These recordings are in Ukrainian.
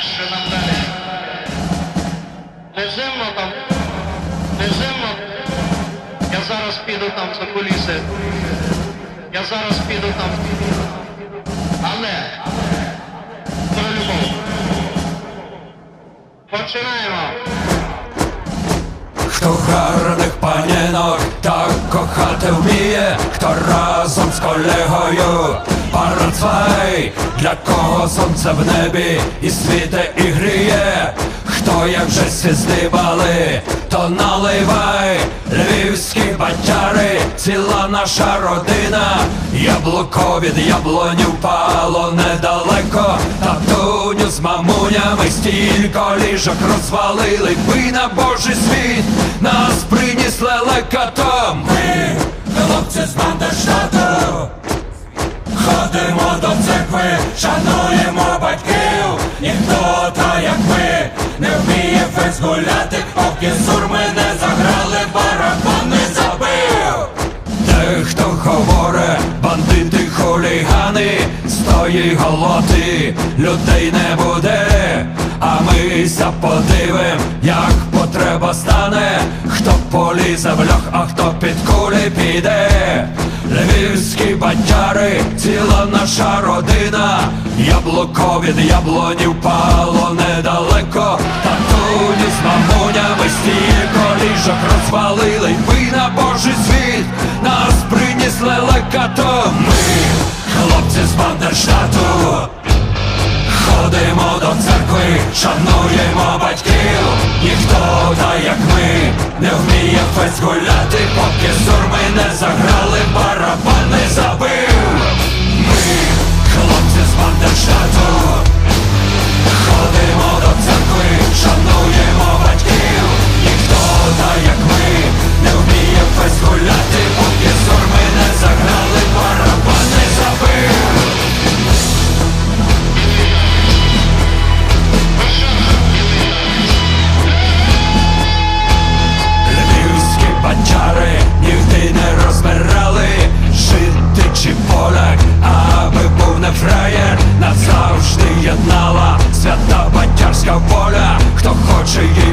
Що нам далі? Не зимно там, не зимно. Я зараз піду там за куліси. Я зараз піду там. Але про любов. Починаємо. Хто гарних панінок так кохати вміє, хто разом з колегою парацвай, для кого сонце в небі і світе і гріє, хто як вже сіздибали, то наливай, львівські батяри, ціла наша родина, яблуко від яблоні впало недалеко, татуню з мамунями стільки ліжок розвалили, ви на божий світ нас приніс лелекатом. Ми, хлопці з Бандерштату, ходимо до церкви, шануємо батьків, ніхто та як ми вміє фест гуляти, поки сурми не заграли, барабан не забив. Дехто говорить, бандити хулігани, з тої голоти людей не буде. А мися подивим, як потреба стане, хто полізе в льох, а хто під кулі піде. Львівські батяри, ціла наша родина, яблуко від яблоні впало недалеко, татуні з мамунями стільки ліжок розвалили, ви на божий світ нас приніс лелекато. Ми, хлопці з Бандерштату, ходимо до церкви, шануємо батьків, ніхто та як ми не вміє фест гуляти, поки сурми не заграли, барабан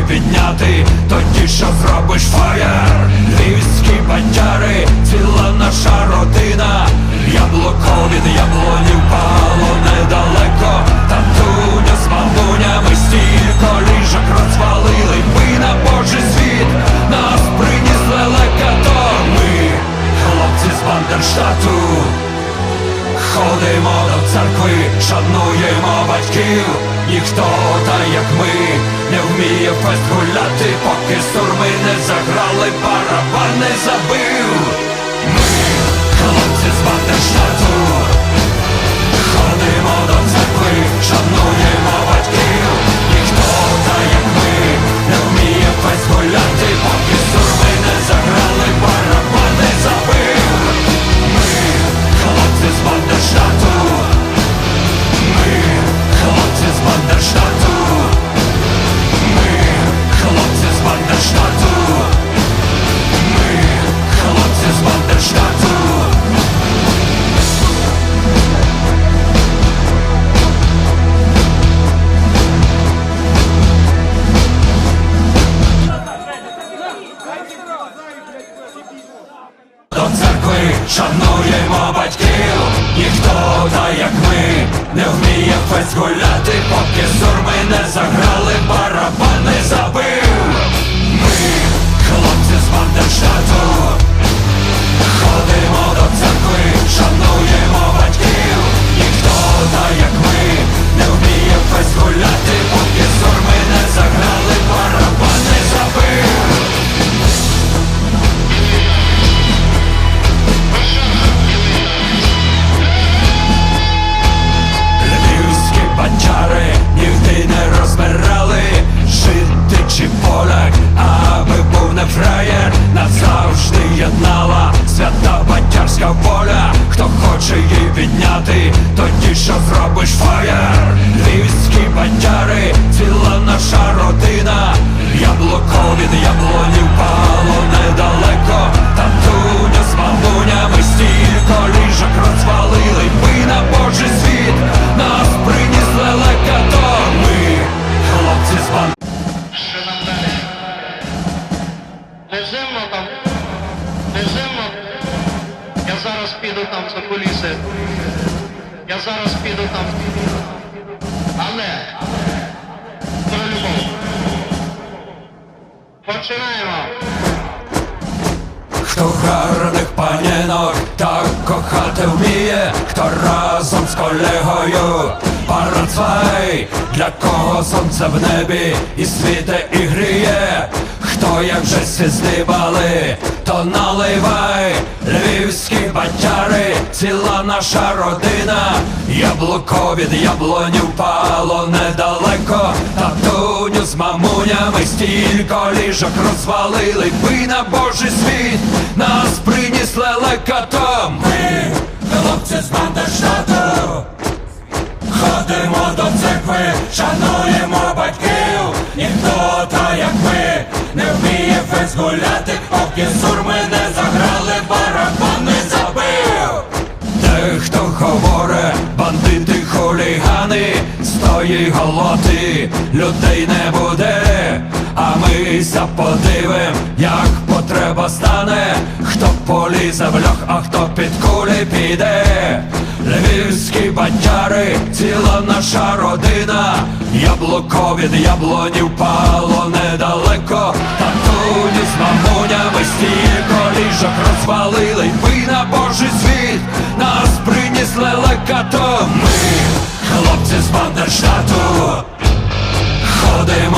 підняти, тоді що зробиш фаєр? Львівські бандяри, ціла наша родина. Яблуко від яблоні впало недалеко. Татуня з шануємо Ніхто та як ми не вміє фест гуляти, поки сурми не заграли, барабан не забив. Ми, хлопці з Бандерштату шануємо батьків, ніхто та як ми не вміє фець гуляти, поки сурми не заграли. батьків. Що зробиш фаєр? Львівські бандяри, ціла наша родина, яблуко від яблунів пало недалеко, там туня з мандунями стільки ліжок розвалили, ми на Божий світ, нас приніс лелека, ми, хлопці з банд... Лежимо там, лежимо, я зараз піду там за куліси зараз піду там. Але про любов. Починаємо. Хто гарних панінок так кохати вміє, хто разом з колегою парацвай, для кого сонце в небі і світе і гріє, як вже здибали, то наливай, львівські батяри, ціла наша родина, яблуко від яблоні впало недалеко, татуню з мамунями стільки ліжок розвалили, ви на божий світ нас приніс лелекатом. Ми, хлопці з Бандерштату, ходимо до церкви, шануємо батьків, ніхто та як ми не вміє фес гуляти, поки сурми не заграли, барабан не забив. Дехто говорить, бандити хулігани, стої голоти людей не буде. А ми подивим, як потреба стане, хто полізе в а хто під кулі піде. Львівські батяри, ціла наша родина, яблуко від яблоні впало недалеко, татуні з мамунями стільки ліжок розвалили, ви на божий світ нас приніс лелекатом. Ми, хлопці з Бандерштату, ходимо